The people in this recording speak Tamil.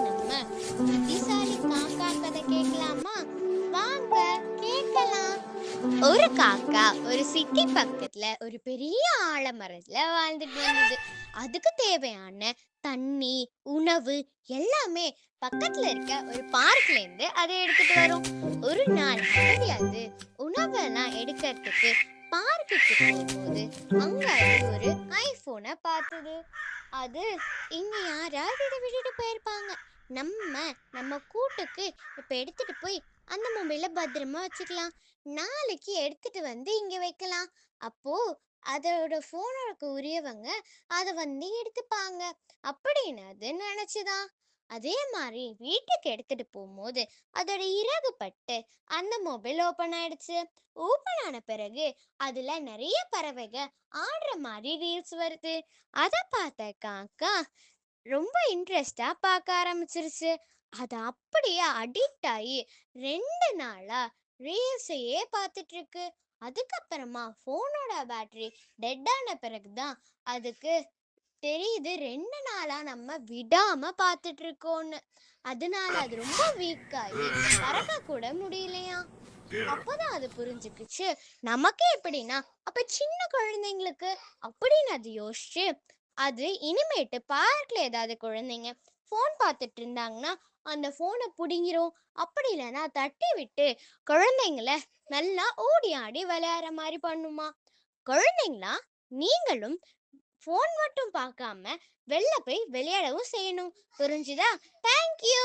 நம்ம புத்திசாலி காக்கா கதை கேட்கலாமா? வாங்க கேட்கலாம். ஒரு காக்கா ஒரு சிட்டி பக்கத்துல ஒரு பெரிய ஆலமரத்துல வாழ்ந்துட்டு வந்தது அதுக்கு தேவையான தண்ணி உணவு எல்லாமே பக்கத்துல இருக்க ஒரு பார்க்ல இருந்து அதை எடுத்துட்டு வரும். ஒரு நாள் அது உணவெல்லாம் எடுக்கிறதுக்கு பார்க்குக்கு போகும்போது அங்க அது ஒரு போன பார்த்தது. அது இங்க யாராவது இதை விட்டுட்டு போயிருப்பாங்க. நம்ம நம்ம கூட்டுக்கு இப்ப எடுத்துட்டு போய் அந்த மொபைல பத்திரமா வச்சுக்கலாம். நாளைக்கு எடுத்துட்டு வந்து இங்க வைக்கலாம். அப்போ அதோட போனுக்கு உரியவங்க அதை வந்து எடுத்துப்பாங்க. அப்படின்னு அது நினைச்சுதான். அதே மாதிரி வீட்டுக்கு எடுத்துட்டு போகும்போது அதோட இறகு பட்டு அந்த மொபைல் ஓப்பன் ஆயிடுச்சு. ஓப்பன் ஆன பிறகு அதுல நிறைய பறவைகள் ஆடுற மாதிரி ரீல்ஸ் வருது. அதை பார்த்த காக்கா ரொம்ப இன்ட்ரெஸ்டா பார்க்க ஆரம்பிச்சிருச்சு. அது அப்படியே அடிக்ட் ஆகி ரெண்டு நாளா ரீல்ஸையே பார்த்துட்டு இருக்கு. அதுக்கப்புறமா ஃபோனோட பேட்டரி டெட் ஆன பிறகுதான் அதுக்கு தெரியுது. ரெண்டு நாளா நம்ம விடாம பாத்துட்டு இருக்கோம்னு அதனால அது ரொம்ப வீக் ஆகி பறக்க கூட முடியலையா? அப்பதான் அது புரிஞ்சுக்குச்சு. நமக்கு எப்படின்னா அப்ப சின்ன குழந்தைங்களுக்கு அப்படின்னு அது யோசிச்சு அது இனிமேட்டு பார்க்ல ஏதாவது குழந்தைங்க ஃபோன் பார்த்துட்டு இருந்தாங்கன்னா அந்த ஃபோனை பிடிங்கிரும். அப்படி இல்லைன்னா தட்டி விட்டு குழந்தைங்கள நல்லா ஓடி ஆடி விளையாடுற மாதிரி பண்ணுமா? குழந்தைங்களா நீங்களும் ஃபோன் மட்டும் பார்க்காம வெளில போய் விளையாடவும் செய்யணும். புரிஞ்சுதா? தேங்க்யூ